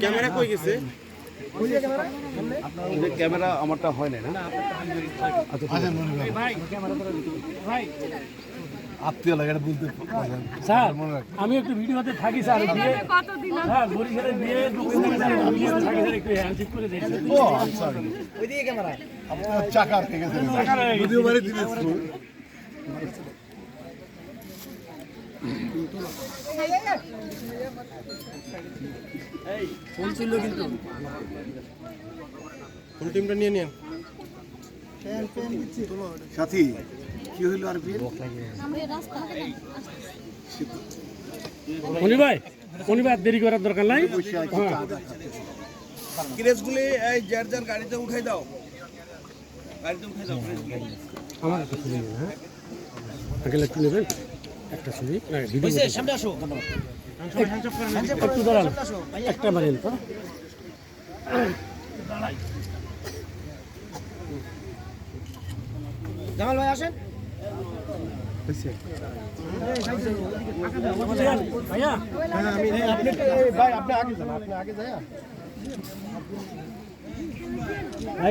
Camera কই গেছে? Camera আমারটা হয় না? না আত্মীয় লাগে বলতে স্যার আমি একটু ভিডিওতে থাকি স্যার। বিয়ে হ্যাঁ বরিশালে বিয়ে থাকি স্যার। ও আচ্ছা। ফুল টিমটা নিয়ে নিন সাথী কি হইল আর বিয়ে? মনি ভাই মনি ভাই দেরি করার দরকার নাই। হ্যাঁ। ক্রেসগুলি এই যার যার গাড়িতে উঠাই দাও। গাড়িতে উঠাই দাও আমার একটা ছবি নেবেন হ্যাঁ। আগে একটু নেবেন? একটা ছবি। হ্যাঁ, ভিডিও সামনে আসো। একটু দাঁড়ান। একটা মারেন তো। জামাল ভাই আসেন ভাইয়া ভাই আপনি আগে যান আপনি আগে যায় ভাই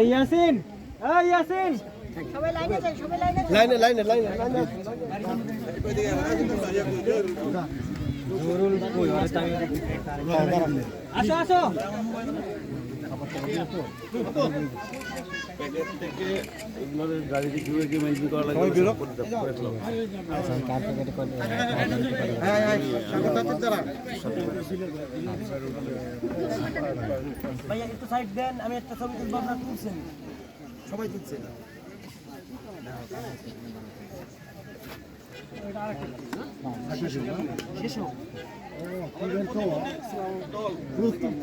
ইয়াসিন ইয়াসিন। লাইনে লাইনে লাইনে লাইনে। লাইনে লাইনে আসো আসো গাড়িতে ঘুরে গিয়ে মেনটেন করা লাগে ভাইয়া একটু সাইড দেন আমি একটা ছবি তুলবো আপনারা তুলছেন। সবাই তুলছে।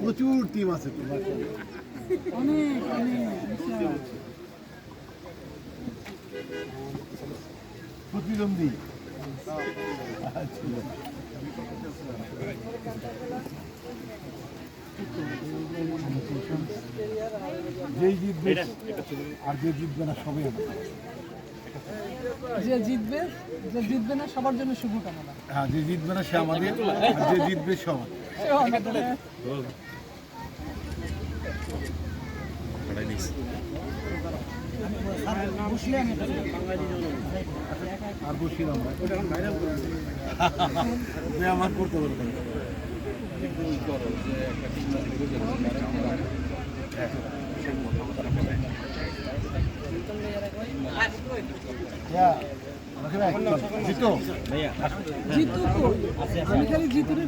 প্রচুর টিম আছে প্রতিদ্বন্দ্বী যেই জিতবে আর যে জিতবে না সবাই যে জিতবে যে জিতবে না সবার জন্য শুভকামনা। হ্যাঁ যে জিতবে না সে আমাদের আর যে জিতবে সে আমাদের। আর বসিলাম না আমার করতে ভাই, জিতো জিতু আমি খালি জিতুরে